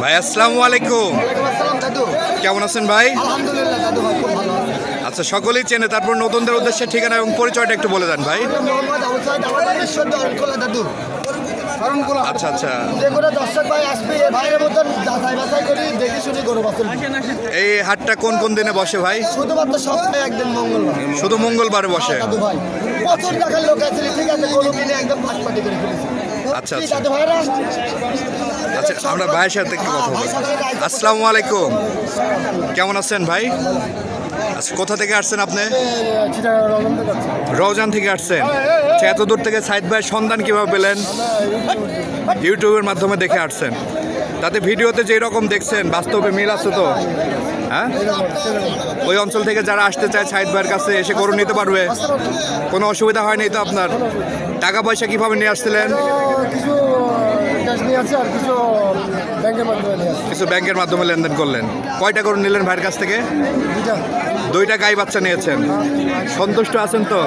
ভাই আসসালামু আলাইকুম। ওয়ালাইকুম আসসালাম দাদু। কেমন আছেন ভাই? আলহামদুলিল্লাহ দাদু ভাই খুব ভালো আছে। আচ্ছা সকলেই চেনে তারপর নতুনদের উদ্দেশ্যে ঠিকানা এবং পরিচয়টা একটু বলে দেন ভাই। আচ্ছা আচ্ছা। এই হাটটা কোন কোন দিনে বসে ভাই? শুধুমাত্র সপ্তাহে একদিন মঙ্গলবার। শুধু মঙ্গলবারে বসে। ভাই প্রচুর টাকার লোক আছে ঠিক আছে গরু কিনে একদম ফাটপাটি করে ফেলেছে। আচ্ছা, আচ্ছা। ভাইরা আচ্ছা আমরা ভাইয়ের সাথে একটু কথা বলি। আসসালামু আলাইকুম। কেমন আছেন ভাই? আচ্ছা কোথা থেকে আসছেন আপনি? রওজান থেকে আসছেন। আচ্ছা এত দূর থেকে সাইদ ভাইয়ের সন্ধান কীভাবে পেলেন? ইউটিউবের মাধ্যমে দেখে আসছেন। তাতে ভিডিওতে যেই রকম দেখছেন বাস্তবে মিল আছে তো? হ্যাঁ? ওই অঞ্চল থেকে যারা আসতে চায় সাইদ ভাইয়ের কাছে এসে গরু নিতে পারবে। কোনো অসুবিধা হয়নি তো আপনার? টাকা পয়সা কীভাবে নিয়ে আসছিলেন? কিছু ব্যাংকের মাধ্যমে লেনদেন করলেন। কয়টা গরু নিলেন ভাইয়ের কাছ থেকে? দুইটা। দুইটা গাই বাচ্চা নিয়েছেন। সন্তুষ্ট আছেন তো?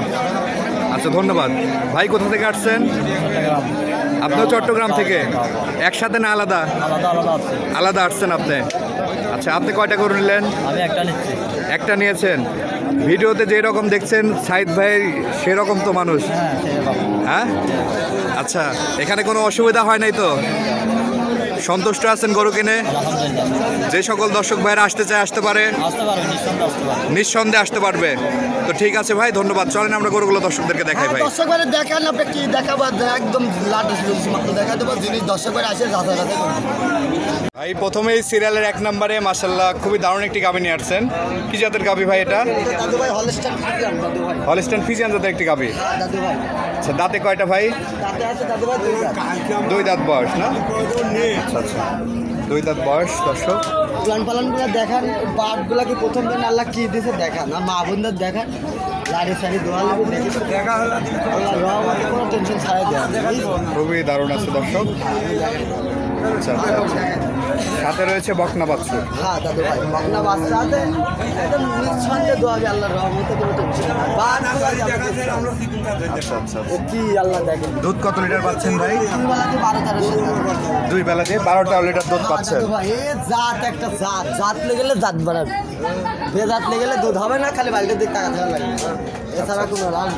আচ্ছা ধন্যবাদ। ভাই কোথা থেকে আসছেন? আপনিও চট্টগ্রাম থেকে? একসাথে না আলাদা? আলাদা আলাদা আছে আলাদা আসছেন আপনি? আচ্ছা আপনি কয়টা করে নিলেন? আমি একটা নিচ্ছি। একটা নিয়েছেন। ভিডিওতে যে রকম দেখছেন সাইদ ভাই সেরকম তো মানুষ। হ্যাঁ হ্যাঁ? আচ্ছা এখানে কোনো অসুবিধা হয় নাই তো? সন্তুষ্ট আছেন গরু কিনে? যে সকল দর্শক ভাইরা আসতে চায় আসতে পারে। নিঃসন্দেহে আসতে পারবে। নিঃসন্দেহে আসতে পারবে। তো ঠিক আছে ভাই ধন্যবাদ। চলেন আমরা গরুগুলো দর্শকদেরকে দেখাই ভাই। দর্শক দেখান আপনি কি দেখাবো একদম লাটে মাত্র দেখা দেবো জিনিস দর্শক বারে আসে যাচাই বাছাই করব। ভাই প্রথমেই সিরিয়ালের এক নম্বরে মাসাল্লাহ খুবই দারুণ একটি গাবি নিয়ে আসছেন। কি জাতের গাবি ভাই এটা? ভাই ভাই। হলিস্টান ফিজিয়ান জাতের একটি গাবি হ্যাঁ, দাদু ভাই। আচ্ছা দাঁতে কয়টা ভাই? তাতে আছে দাদু ভাই দুই দাঁত। দুই দাঁত বয়স না। আচ্ছা আচ্ছা দুই দাঁত বয়স দর্শক। লালন পালনগুলো দেখান বাঘগুলোকে প্রথম দিন আল্লাহ কী দিয়েছে দেখান? আর মা বোনদের দেখান লাড়ি সাড়ি দোয়াল দেখা হলো আল্লাহ রহমান কোনো টেনশন ছাড়াই দেওয়া খুবই দারুণ আছে দর্শক। আচ্ছা আচ্ছা আচ্ছা। সাথে রয়েছে বকনা বাচ্চু। হ্যাঁ দাদু ভাই মগনা বাচ্চা আছে। একদম নিঃসন্দেহে দোয়া হবে আল্লাহ রহমতে কোনো টেনশন আচ্ছা আচ্ছা। ও কি আল্লাহ দেখেন। দুধ কত লিটার পাচ্ছেন ভাই? দুই বেলাতে বারো তেরো দুই বেলা দিয়ে বারো তেরো লিটার দুধ পাচ্ছেন। দাদু ভাই এ জাত একটা জাত। জাত লেগেলে জাত বাড়াবে বেজাত লেগেলে দুধ হবে না খালি বাড়িতে দিক টাকা থাকা লাগবে। এছাড়া কোনো লাভ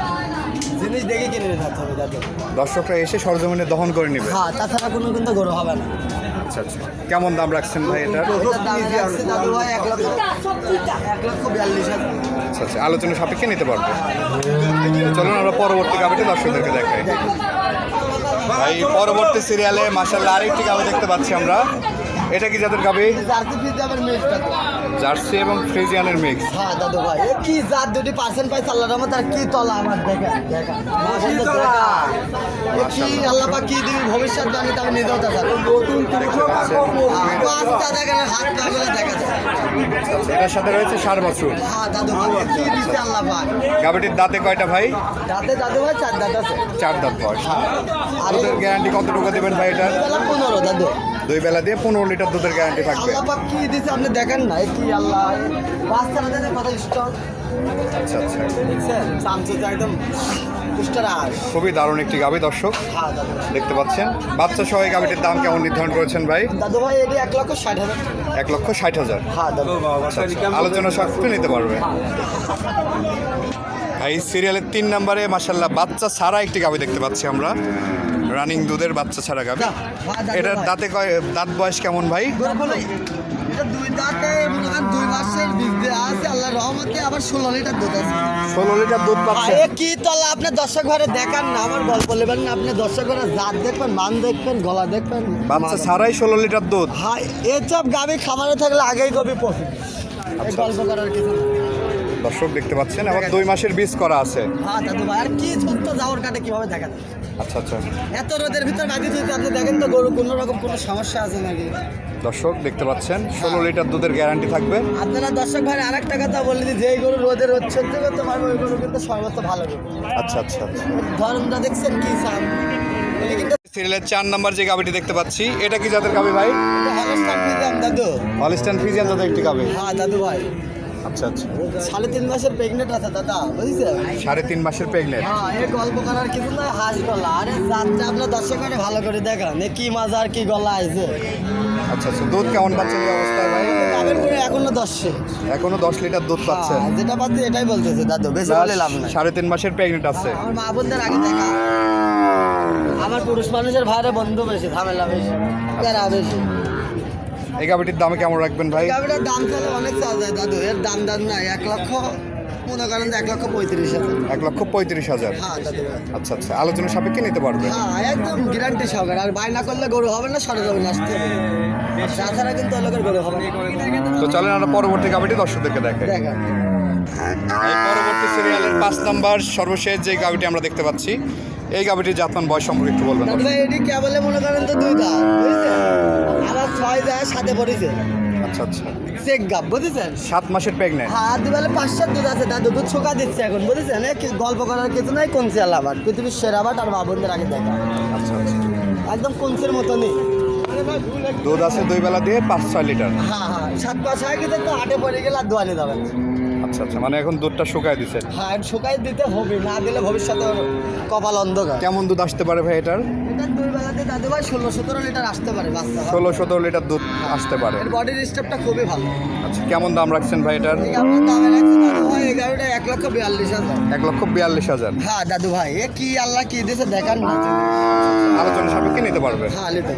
জিনিস দেখে কিনে নিতে হবে দর্শকরা এসে সরজমিনে দহন করে নেবে। হ্যাঁ তাছাড়া কোনো কিন্তু গরু হবে না। আচ্ছা আচ্ছা। কেমন দাম রাখছেন ভাই এটা? আচ্ছা আচ্ছা। আলোচনা সাপেক্ষে নিতে পারব। চলুন আমরা পরবর্তী গাবিটি দর্শকদেরকে দেখাই। ভাই পরবর্তী সিরিয়ালে মাসাল্লাহ আরেকটি গাবি দেখতে পাচ্ছি আমরা। এটা কি জাতের খাবে জার্সি মিক্স এবং ফ্রিজিয়ানের মিক্স হ্যাঁ দাদু ভাই এ কি জাত? দুটি পার্সেন্ট পাই আল্লাহর রহমত আর কি তলা আমার দেখা দেখা। কি আল্লাহ পাক কি দিবি ভবিষ্যৎ জানি তবে নিজেও দেখা নতুন এটার সাথে রয়েছে সার বছর। হ্যাঁ গাবিটির দাঁতে কয়টা ভাই? দাঁতে দাদু ভাই চার দাঁত আছে। চার দাঁত বয়স। দুধের গ্যারান্টি কতটুকু দেবেন ভাই এটা পনেরো দাদু। দুই বেলা দিয়ে পনেরো লিটার দুধের গ্যারান্টি থাকবে। কি দিছে আপনি দেখেন না কি আল্লাহ দেখেন কত স্ট্রং আচ্ছা আচ্ছা। একদম খুবই দারুণ একটি গাবি দর্শক। হ্যাঁ। দেখতে পাচ্ছেন। বাচ্চা সহ এই গাবিটির দাম কেমন নির্ধারণ করেছেন ভাই? দাদু ভাই এটি এক লক্ষ ষাট হাজার এক লক্ষ ষাট হাজার। হ্যাঁ দাদু। আচ্ছা। আলোচনা সাপেক্ষে নিতে পারবে। এই সিরিয়ালের তিন নম্বরে মাসাল্লাহ বাচ্চা ছাড়া একটি গাবি দেখতে পাচ্ছি আমরা। রানিং দুধের বাচ্চা ছাড়া গাবি। হ্যাঁ, এটার দাঁতে কয় দাঁত বয়স কেমন ভাই? দুই দাঁতে দুই মাসের আবার ষোলো লিটার দুধ আছে। ষোলো লিটার দুধ পাচ্ছে। কি তলা? আপনি দর্শক ঘরে দেখান না আমার গল্প নেবেন না। আপনি দর্শক ঘরে জাত দেখবেন মান দেখবেন গলা দেখবেন। বাচ্চা ছাড়াই ষোলো লিটার দুধ। হ্যাঁ এসব গাবি খামারে থাকলে আগেই গবি এই আচ্ছা। গল্প করার কিছু দর্শক দেখতে পাচ্ছেন আবার দুই মাসের বীজ করা আছে। হ্যাঁ দাদু ভাই আর কি ছোট্ট যাওয়ার কাটে কীভাবে দেখা আচ্ছা আচ্ছা। এত রোদের ভিতর বাদি যদি আপনি দেখেন তো গরু কোনো রকম কোনো সমস্যা আছে নাকি? দর্শক দেখতে পাচ্ছেন ষোলো লিটার দুধের গ্যারান্টি থাকবে। আপনারা দর্শক ভাই আর একটা কথা বলে দিই যে গরু রোদের হচ্ছে সহ্য করতে পারবে ওই গরু কিন্তু সর্বত্র ভালো আচ্ছা আচ্ছা আচ্ছা। ধরনটা দেখছেন কি সাম কিন্তু সিরিয়ালের চার নাম্বার যে গাবিটি দেখতে পাচ্ছি এটা কি জাতের গাবি ভাই? হলিস্টান ফিজিয়ান দাদু। হলিস্টান ফিজিয়ান জাতের একটি গাবি হ্যাঁ দাদু ভাই। আচ্ছা আচ্ছা। সাড়ে তিন মাসের প্রেগনেন্ট আছে দাদা বুঝছেন? সাড়ে তিন মাসের প্রেগনেন্ট হ্যাঁ এই গল্প করার কিছু নয় হাঁস গলা। আরে যাত্রা আপনার দর্শক করে ভালো করে দেখান এ কি মাজা আর কি গলা আছে আচ্ছা আচ্ছা দুধ কেমন পাচ্ছেন এই অবস্থায় ভাই? গাবের করে এখনও দশে এখনও দশ লিটার দুধ পাচ্ছেন। হ্যাঁ, যেটা পাচ্ছি এটাই বলতেছে দাদু বেশি বলে লাভ নাই। সাড়ে তিন মাসের প্রেগনেন্ট আছে। আমার মা বোনদের আগে দেখা। আমার পুরুষ মানুষের ভাইরে বন্ধু বেশি ঝামেলা বেশি বেশি। এই গাভিটির দামে কেমন রাখবেন ভাই? গাবিটার দাম তাহলে অনেক চাওয়া যায় দাদু। এর দাম দাম নাই এক লক্ষ মনে করেন এক লক্ষ পঁয়ত্রিশ হাজার। এক লক্ষ পঁয়ত্রিশ হাজার? হ্যাঁ। আচ্ছা আচ্ছা। আলোচনা সাপেক্ষে নিতে পারবে হ্যাঁ একদম গ্যারান্টি সহকারে। আর বাই না করলে গরু হবে না সরে যাবে আসতে। তাছাড়া কিন্তু লোকের গরু হবে তো চলেন আমরা পরবর্তী গাভিটি দর্শকদেরকে দেখা পরবর্তী সিরিয়ালের পাঁচ নাম্বার সর্বশেষ যে গাভিটি আমরা দেখতে পাচ্ছি এই গাভিটির জাতমান বয়স সম্পর্কে একটু বলবেন। এটি কে বলে মনে করেন তো দুই দাঁত বুঝছেন? আবার ছয় যায় সাথে পড়েছে। আচ্ছা আচ্ছা। চেক গাপ বুঝেছেন? সাত মাসের প্রেগনেন্ট হ্যাঁ দুবেলা পাঁচ সাত দুধ আছে দাদু দুধ ছোকা দিচ্ছে এখন বুঝেছেন? এ গল্প করার কিছু নাই কনসি আলাবার পৃথিবীর সেরা বাট আর বাবনদের আগে দেখা। আচ্ছা আচ্ছা। একদম কনসের মতনই দুধ আছে দুই বেলা দিয়ে পাঁচ ছয় লিটার। হ্যাঁ হ্যাঁ সাত পাঁচ হয় কিন্তু তো হাটে পড়ে গেলে আর দোয়ানি যাবে না। আচ্ছা আচ্ছা মানে এখন দুধটা শুকায় দিচ্ছেন হ্যাঁ শুকাই দিতে হবে না দিলে ভবিষ্যতে কপাল অন্ধকার। কেমন দুধ আসতে পারে ভাই এটার? এটা দুই বেলাতে দাদু ভাই ষোলো সতেরো লিটার আসতে পারে বাচ্চা ষোলো সতেরো লিটার দুধ আসতে পারে। বডির স্টেপটা খুবই ভালো। আচ্ছা কেমন দাম রাখছেন ভাই এটার? এক লক্ষ বিয়াল্লিশ হাজার। এক লক্ষ বিয়াল্লিশ হাজার। হ্যাঁ দাদু ভাই এ কি আল্লাহ কি দিয়েছে দেখান না। আলোচনা সাপেক্ষে নিতে পারবে। হ্যাঁ নিতে